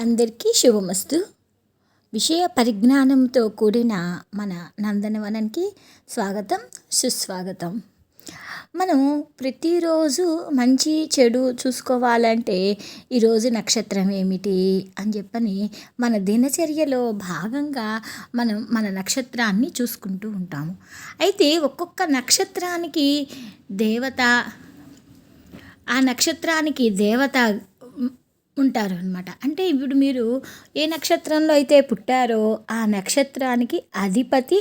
అందరికీ శుభమస్తు. విషయ పరిజ్ఞానంతో కూడిన మన నందనవనానికి స్వాగతం సుస్వాగతం. మనం ప్రతిరోజు మంచి చెడు చూసుకోవాలంటే ఈరోజు నక్షత్రం ఏమిటి అని చెప్పని మన దినచర్యలో భాగంగా మనం మన నక్షత్రాన్ని చూసుకుంటూ ఉంటాము. అయితే ఒక్కొక్క నక్షత్రానికి దేవత ఆ నక్షత్రానికి దేవత ఉంటారు అనమాట అంటే ఇప్పుడు మీరు ఏ నక్షత్రంలో అయితే పుట్టారో ఆ నక్షత్రానికి అధిపతి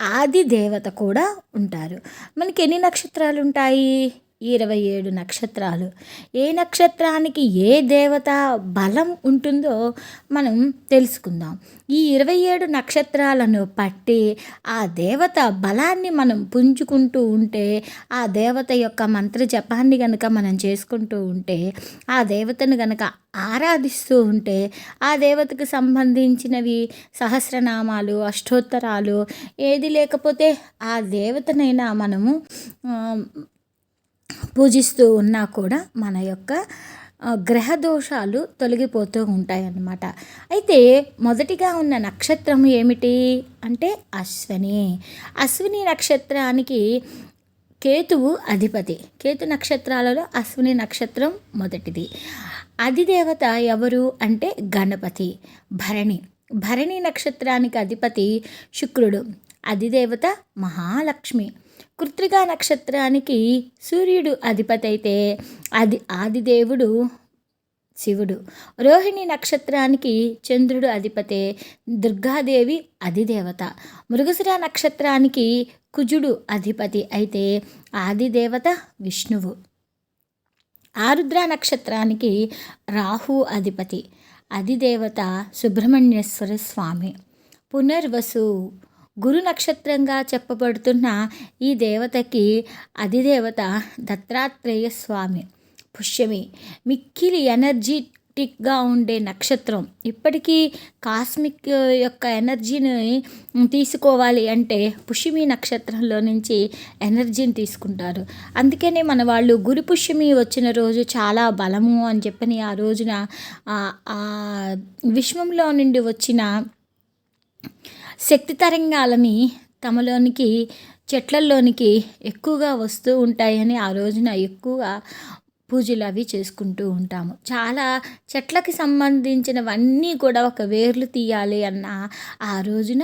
ఆది దేవత కూడా ఉంటారు. మనకి ఎన్ని నక్షత్రాలు ఉంటాయి ఇరవై ఏడు నక్షత్రాలు. ఏ నక్షత్రానికి ఏ దేవత బలం ఉంటుందో మనం తెలుసుకుందాం. ఈ ఇరవై ఏడు నక్షత్రాలను పట్టి ఆ దేవత బలాన్ని మనం పుంజుకుంటూ ఉంటే ఆ దేవత యొక్క మంత్ర జపాన్ని గనక మనం చేసుకుంటూ ఉంటే ఆ దేవతను గనక ఆరాధిస్తూ ఉంటే ఆ దేవతకు సంబంధించినవి సహస్రనామాలు అష్టోత్తరాలు ఏది లేకపోతే ఆ దేవతనైనా మనము పూజిస్తూ ఉన్నా కూడా మన యొక్క గ్రహ దోషాలు తొలగిపోతూ ఉంటాయన్నమాట. అయితే మొదటిగా ఉన్న నక్షత్రం ఏమిటి అంటే అశ్వని. అశ్విని నక్షత్రానికి కేతువు అధిపతి. కేతు నక్షత్రాలలో అశ్విని నక్షత్రం మొదటిది. అధిదేవత ఎవరు అంటే గణపతి భరణి. భరణి నక్షత్రానికి అధిపతి శుక్రుడు. అధిదేవత మహాలక్ష్మి. కృత్రికా నక్షత్రానికి సూర్యుడు అధిపతి అయితే అది ఆదిదేవుడు శివుడు. రోహిణి నక్షత్రానికి చంద్రుడు అధిపతే దుర్గాదేవి అధిదేవత. మృగశిర నక్షత్రానికి కుజుడు అధిపతి అయితే ఆదిదేవత విష్ణువు. ఆరుద్ర నక్షత్రానికి రాహు అధిపతి. అధిదేవత సుబ్రహ్మణ్యేశ్వర స్వామి. పునర్వసు గురు నక్షత్రంగా చెప్పబడుతున్న ఈ దేవతకి అధిదేవత దత్తాత్రేయ స్వామి. పుష్యమి. మిక్కిలి ఎనర్జీటిక్గా ఉండే నక్షత్రం. ఇప్పటికీ కాస్మిక్ యొక్క ఎనర్జీని తీసుకోవాలి అంటే పుష్యమి నక్షత్రంలో నుంచి ఎనర్జీని తీసుకుంటారు. అందుకనే మన వాళ్ళు గురు పుష్యమి వచ్చిన రోజు చాలా బలము అని చెప్పని ఆ రోజున విశ్వంలో నుండి వచ్చిన శక్తి తరంగాలని తమలోనికి చెట్లల్లోనికి ఎక్కువగా వస్తూ ఉంటాయని ఆ రోజున ఎక్కువగా పూజలు అవి చేసుకుంటూ ఉంటాము. చాలా చెట్లకి సంబంధించినవన్నీ కూడా ఒక వేర్లు తీయాలి అన్న ఆ రోజున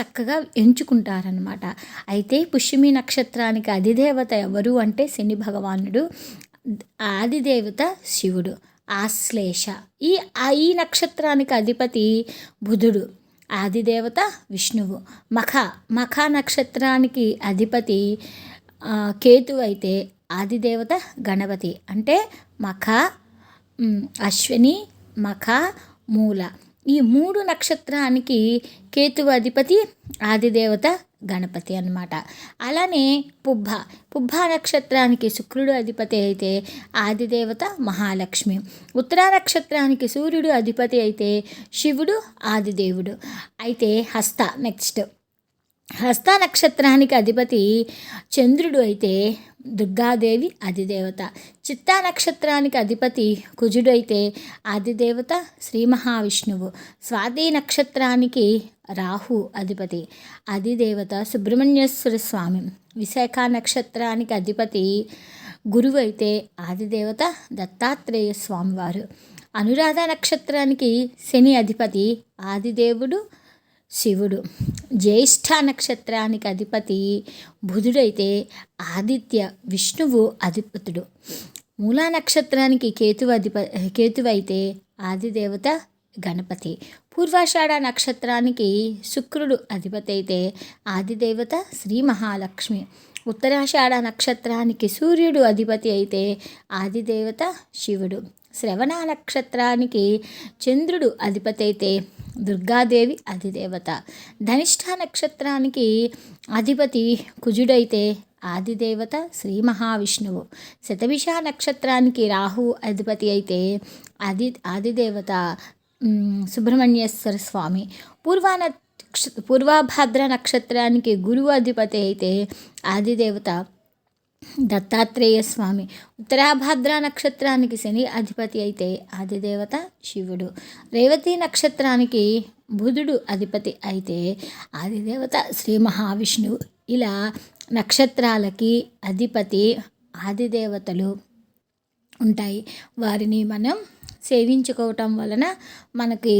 చక్కగా ఎంచుకుంటారనమాట అయితే పుష్యమి నక్షత్రానికి అధిదేవత ఎవరు అంటే శని భగవానుడు ఆదిదేవత శివుడు ఆశ్లేష ఈ ఈ నక్షత్రానికి అధిపతి బుధుడు. ఆదిదేవత విష్ణువు. మఖ మఖ నక్షత్రానికి అధిపతి కేతు అయితే ఆదిదేవత గణపతి. అంటే మఖ అశ్విని మఖ మూల. ఈ మూడు నక్షత్రానికి కేతు అధిపతి ఆదిదేవత గణపతి అనమాట అలానే పుబ్బ. పుబ్బ నక్షత్రానికి శుక్రుడు అధిపతి అయితే ఆదిదేవత మహాలక్ష్మి. ఉత్తరా నక్షత్రానికి సూర్యుడు అధిపతి అయితే శివుడు ఆదిదేవుడు. అయితే హస్త నెక్స్ట్. హస్త నక్షత్రానికి అధిపతి చంద్రుడు అయితే దుర్గాదేవి అధిదేవత. చిత్తా నక్షత్రానికి అధిపతి కుజుడైతే ఆదిదేవత శ్రీ మహావిష్ణువు. స్వాతి నక్షత్రానికి రాహు అధిపతి అధిదేవత సుబ్రహ్మణ్యేశ్వర స్వామి. విశాఖ నక్షత్రానికి అధిపతి గురువు అయితే ఆదిదేవత దత్తాత్రేయ స్వామివారు. అనురాధ నక్షత్రానికి శని అధిపతి ఆదిదేవుడు శివుడు. జ్యేష్ఠ నక్షత్రానికి అధిపతి బుధుడైతే ఆదిత్య విష్ణువు అధిపతుడు. మూలా నక్షత్రానికి కేతు అధిప కేతువైతే ఆదిదేవత గణపతి. పూర్వాషాఢ నక్షత్రానికి శుక్రుడు అధిపతి అయితే ఆదిదేవత శ్రీ మహాలక్ష్మి. ఉత్తరాషాఢ నక్షత్రానికి సూర్యుడు అధిపతి అయితే ఆదిదేవత శివుడు. శ్రవణ నక్షత్రానికి చంద్రుడు అధిపతి అయితే దుర్గాదేవి అధిదేవత. ధనిష్ఠ నక్షత్రానికి అధిపతి కుజుడైతే ఆదిదేవత శ్రీ మహావిష్ణువు. శతభిష నక్షత్రానికి రాహు అధిపతి అయితే ఆది ఆదిదేవత సుబ్రహ్మణ్యేశ్వర స్వామి. పూర్వాన పూర్వభద్ర నక్షత్రానికి గురువు అధిపతి అయితే ఆదిదేవత. దత్తాత్రేయ స్వామి ఉత్తరాభాద్ర నక్షత్రానికి శని అధిపతి అయితే ఆదిదేవత శివుడు. రేవతి నక్షత్రానికి బుధుడు అధిపతి అయితే ఆదిదేవత శ్రీ మహావిష్ణువు. ఇలా నక్షత్రాలకి అధిపతి ఆదిదేవతలు ఉంటాయి. వారిని మనం సేవించుకోవటం వలన మనకి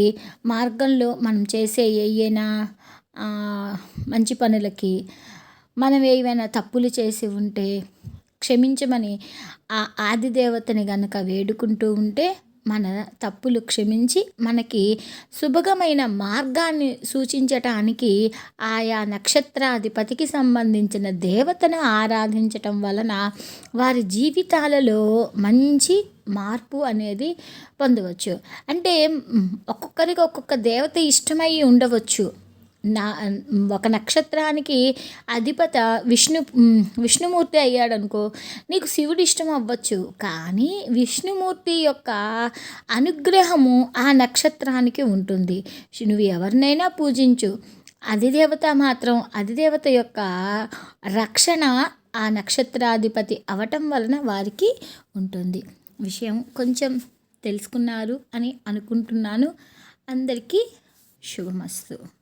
మార్గంలో మనం చేసే ఏయైనా మంచి పనులకి మనం ఏవైనా తప్పులు చేసి ఉంటే క్షమించమని ఆ ఆదిదేవతని గనక వేడుకుంటూ ఉంటే మన తప్పులు క్షమించి మనకి సుభగమైన మార్గాన్ని సూచించటానికి ఆయా నక్షత్రాధిపతికి సంబంధించిన దేవతను ఆరాధించటం వలన వారి జీవితాలలో మంచి మార్పు అనేది పొందవచ్చు. అంటే ఒక్కొక్కరికి ఒక్కొక్క దేవత ఇష్టమై ఉండవచ్చు. నా ఒక నక్షత్రానికి అధిపత విష్ణు విష్ణుమూర్తి అయ్యాడు అనుకో నీకు శివుడు ఇష్టం అవ్వచ్చు. కానీ విష్ణుమూర్తి యొక్క అనుగ్రహము ఆ నక్షత్రానికి ఉంటుంది. నువ్వు ఎవరినైనా పూజించు. అధిదేవత మాత్రం అధిదేవత యొక్క రక్షణ ఆ నక్షత్రాధిపతి అవటం వలన వారికి ఉంటుంది. విషయం కొంచెం తెలుసుకున్నారు అని అనుకుంటున్నాను. అందరికీ శుభమస్తు.